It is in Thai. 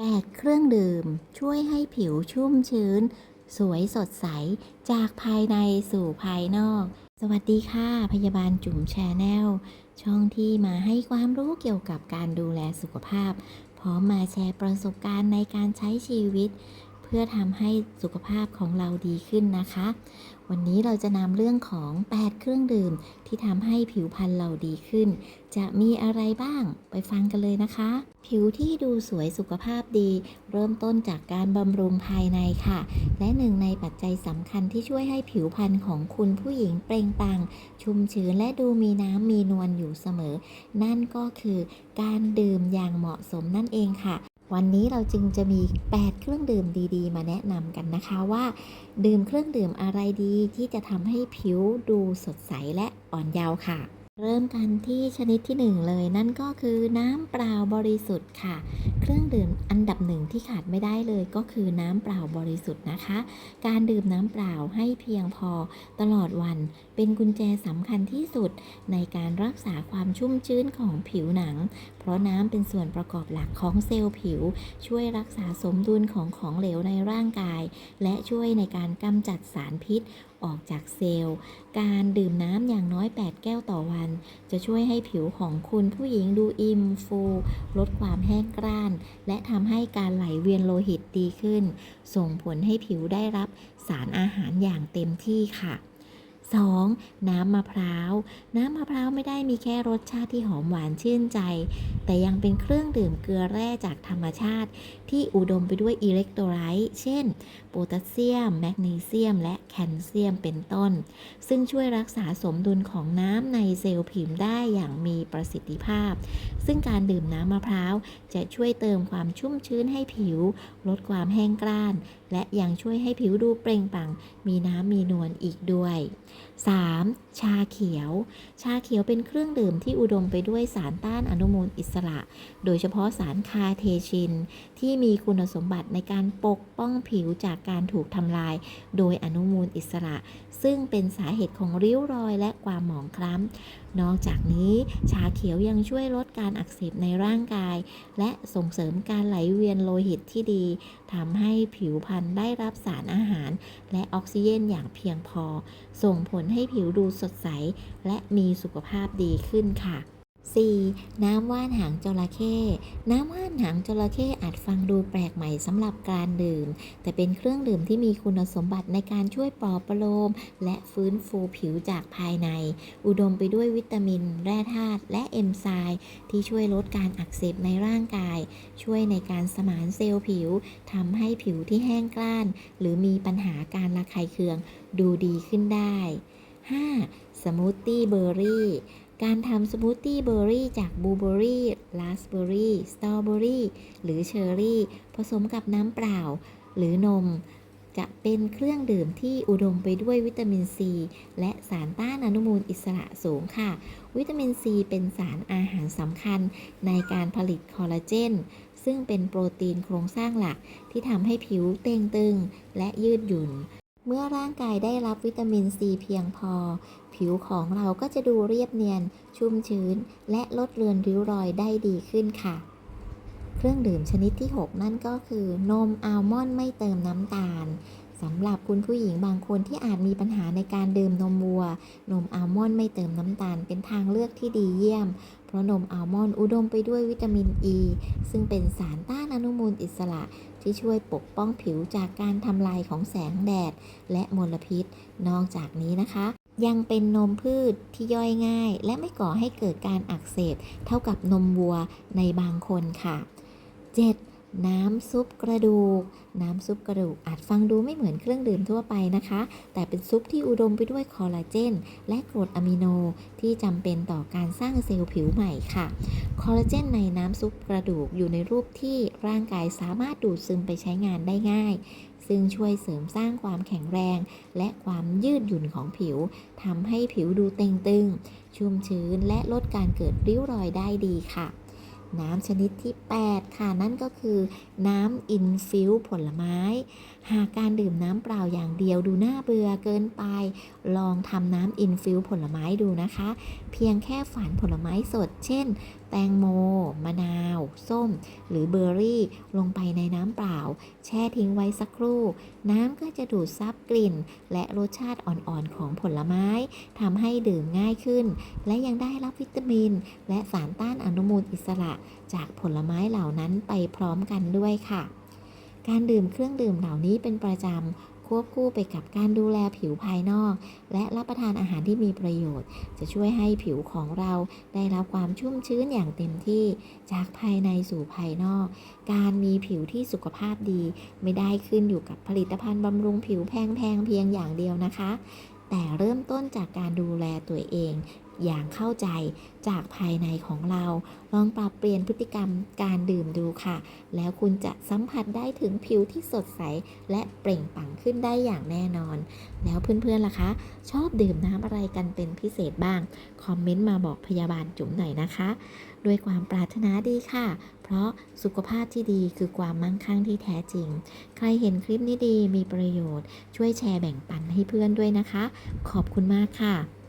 8 เครื่องดื่มช่วยให้ผิวชุ่มชื้น สวยสดใส จากภายในสู่ภายนอก สวัสดีค่ะ พยาบาลจุ๋มแชนแนล ช่องที่มาให้ความรู้เกี่ยวกับการดูแลสุขภาพ พร้อมมาแชร์ประสบการณ์ในการใช้ชีวิต เพื่อทำให้สุขภาพของเราดีขึ้นนะคะ วันนี้เราจะนำเรื่องของ 8 เครื่องดื่ม ที่ทำให้ผิวพรรณเราดีขึ้น จะมีอะไรบ้างไปฟังกันเลยนะคะ ผิวที่ดูสวยสุขภาพดี เริ่มต้นจากการบำรุงภายในค่ะ และหนึ่งในปัจจัยสำคัญที่ช่วยให้ผิวพรรณของคุณผู้หญิงเปล่งปลัง ชุ่มชื้นและดูมีน้ำมีนวลอยู่เสมอ นั่นก็คือการดื่มอย่างเหมาะสมนั่นเองค่ะ วันนี้เราจึงจะมี 8 เครื่องดื่มดีๆ มาแนะนำกันนะคะว่า ดื่มเครื่องดื่มอะไรดีที่จะทำให้ผิวดูสดใสและอ่อนเยาว์ค่ะ เริ่มกันที่ชนิดที่หนึ่งเลย นั่นก็คือน้ำเปล่าบริสุทธิ์ค่ะ เครื่องดื่มอันดับหนึ่งที่ขาดไม่ได้เลยก็คือน้ำเปล่าบริสุทธิ์นะคะ การดื่มน้ำเปล่าให้เพียงพอตลอดวัน เป็นกุญแจสำคัญที่สุดในการรักษาความชุ่มชื้นของผิวหนัง เพราะน้ำเป็นส่วนประกอบหลักของเซลล์ผิว ช่วยรักษาสมดุลของของเหลวในร่างกาย และช่วยในการกำจัดสารพิษ ออกจากเซลล์ การดื่มน้ำอย่างน้อย 8 แก้วต่อวัน จะช่วยให้ผิวของคุณผู้หญิงดูอิ่มฟู ลดความแห้งกร้าน และทำให้การไหลเวียนโลหิตดีขึ้น ส่งผลให้ผิวได้รับสารอาหารอย่างเต็มที่ค่ะ 2. น้ำมะพร้าว น้ำมะพร้าวไม่ได้มีแค่รสชาติที่หอมหวานชื่นใจ แต่ยังเป็นเครื่องดื่มเกลือแร่จากธรรมชาติ ที่อุดมไปด้วยอิเล็กโทรไลต์เช่น โพแทสเซียม แมกนีเซียม และแคลเซียมเป็นต้น ซึ่งช่วยรักษาสมดุลของน้ำในเซลล์ผิวได้อย่างมีประสิทธิภาพ ซึ่งการดื่มน้ำมะพร้าวจะช่วยเติมความชุ่มชื้นให้ผิว ลดความแห้งกร้าน และยังช่วยให้ผิวดูเปล่งปลั่งมีน้ำมีนวลอีกด้วย 3. ชาเขียว ชาเขียวเป็นเครื่องดื่มที่อุดมไปด้วยสารต้านอนุมูลอิสระ โดยเฉพาะสารคาเทชิน ที่มีคุณสมบัติในการปกป้องผิวจากการถูกทำลาย โดยอนุมูลอิสระ ซึ่งเป็นสาเหตุของริ้วรอยและความหมองคล้ำ นอกจากนี้ชาเขียวยังช่วยลดการอักเสบในร่างกาย และส่งเสริมการไหลเวียนโลหิตที่ดีทำให้ผิวพรรณได้รับสารอาหาร และออกซิเจนอย่างเพียงพอ ส่งผลให้ผิวดูสดใส และมีสุขภาพดีขึ้นค่ะ 4. น้ำว่านหางจระเข้ น้ำว่านหางจระเข้อาจฟังดูแปลกใหม่สำหรับการดื่ม แต่เป็นเครื่องดื่มที่มีคุณสมบัติในการช่วยปลอบประโลม และฟื้นฟูผิวจากภายใน อุดมไปด้วยวิตามิน แร่ธาตุและเอนไซม์ที่ช่วยลดการอักเสบในร่างกาย ช่วยในการสมานเซลล์ผิวทำให้ผิวที่แห้งกร้าน หรือมีปัญหาการระคายเคือง ดูดีขึ้นได้ 5. สมูทตี้เบอร์รี่ การทำสมูทตี้เบอร์รี่จากบลูเบอร์รี่ราสเบอร์รี่สตรอเบอร์รี่หรือเชอร์รี่ ผสมกับน้ำเปล่า หรือนม จะเป็นเครื่องดื่มที่อุดมไปด้วยวิตามินซี และสารต้านอนุมูลอิสระสูงค่ะ วิตามินซีเป็นสารอาหารสำคัญในการผลิตคอลลาเจนซึ่งเป็นโปรตีนโครงสร้างหลักที่ทำให้ผิวเต่งตึงและยืดหยุ่น เมื่อร่างกายได้รับวิตามินซีเพียงพอ ผิวของเราก็จะดูเรียบเนียน ชุ่มชื้น และลดเลือนริ้วรอยได้ดีขึ้นค่ะ เครื่องดื่มชนิดที่ 6 นั่นก็คือนมอัลมอนด์ไม่เติมน้ำตาลสำหรับคุณผู้หญิงบางคนที่อาจมีปัญหาในการดื่มนมวัว นมอัลมอนด์ไม่เติมน้ำตาลเป็นทางเลือกที่ดีเยี่ยม เพราะนมอัลมอนด์อุดมไปด้วยวิตามินอ e, ีซึ่งเป็นสารต้านอนุมูลอิสระ ที่ช่วยปกป้องผิวจากการทำลายของแสงแดด และมลพิษ นอกจากนี้นะคะ ยังเป็นนมพืชที่ย่อยง่าย และไม่ก่อให้เกิดการอักเสบเท่ากับนมวัวในบางคนค่ะ 7. น้ำซุปกระดูก น้ำซุปกระดูกอาจฟังดูไม่เหมือนเครื่องดื่มทั่วไปนะคะ แต่เป็นซุปที่อุดมไปด้วยคอลลาเจน และกรดอะมิโนที่จำเป็นต่อการสร้างเซลล์ผิวใหม่ค่ะ คอลลาเจนในน้ำซุปกระดูกอยู่ในรูปที่ร่างกายสามารถดูดซึมไปใช้งานได้ง่าย ซึ่งช่วยเสริมสร้างความแข็งแรง และความยืดหยุ่นของผิวทำให้ผิวดูเต่งตึง ชุ่มชื้นและลดการเกิดริ้วรอยได้ดีค่ะ น้ำชนิดที่ 8 ค่ะ นั่นก็คือ น้ำอินฟิวผลไม้ หากการดื่มน้ำเปล่าอย่างเดียวดูน่าเบื่อเกินไป ลองทำน้ำอินฟิวผลไม้ดูนะคะ เพียงแค่ฝานผลไม้สด เช่น แตงโม มะนาว ส้ม หรือเบอร์รี่ ลงไปในน้ำเปล่า แช่ทิ้งไว้สักครู่ น้ำก็จะดูดซับกลิ่น และรสชาติอ่อนๆของผลไม้ทำให้ดื่มง่ายขึ้น และยังได้รับวิตามิน และสารต้านอนุมูลอิสระ จากผลไม้เหล่านั้นไปพร้อมกันด้วยค่ะ การดื่มเครื่องดื่มเหล่านี้เป็นประจำ ควบคู่ไปกับการดูแลผิวภายนอก และรับประทานอาหารที่มีประโยชน์ จะช่วยให้ผิวของเราได้รับความชุ่มชื้นอย่างเต็มที่ จากภายในสู่ภายนอก การมีผิวที่สุขภาพดี ไม่ได้ขึ้นอยู่กับผลิตภัณฑ์บำรุงผิวแพงๆเพียงอย่างเดียวนะคะ แต่เริ่มต้นจากการดูแลตัวเอง อย่างเข้าใจจากภายในของเรา ลองปรับเปลี่ยนพฤติกรรมการดื่มดูค่ะ แล้วคุณจะสัมผัสได้ถึงผิวที่สดใส และเปล่งปลั่งขึ้นได้อย่างแน่นอน แล้วเพื่อนๆล่ะคะ ชอบดื่มน้ำอะไรกันเป็นพิเศษบ้าง คอมเมนต์มาบอกพยาบาลจุ๋มหน่อยนะคะ ด้วยความปรารถนาดีค่ะ เพราะสุขภาพที่ดีคือความมั่งคั่งที่แท้จริง ใครเห็นคลิปนี้ดีมีประโยชน์ ช่วยแชร์แบ่งปันให้เพื่อนด้วยนะคะ ขอบคุณมากค่ะ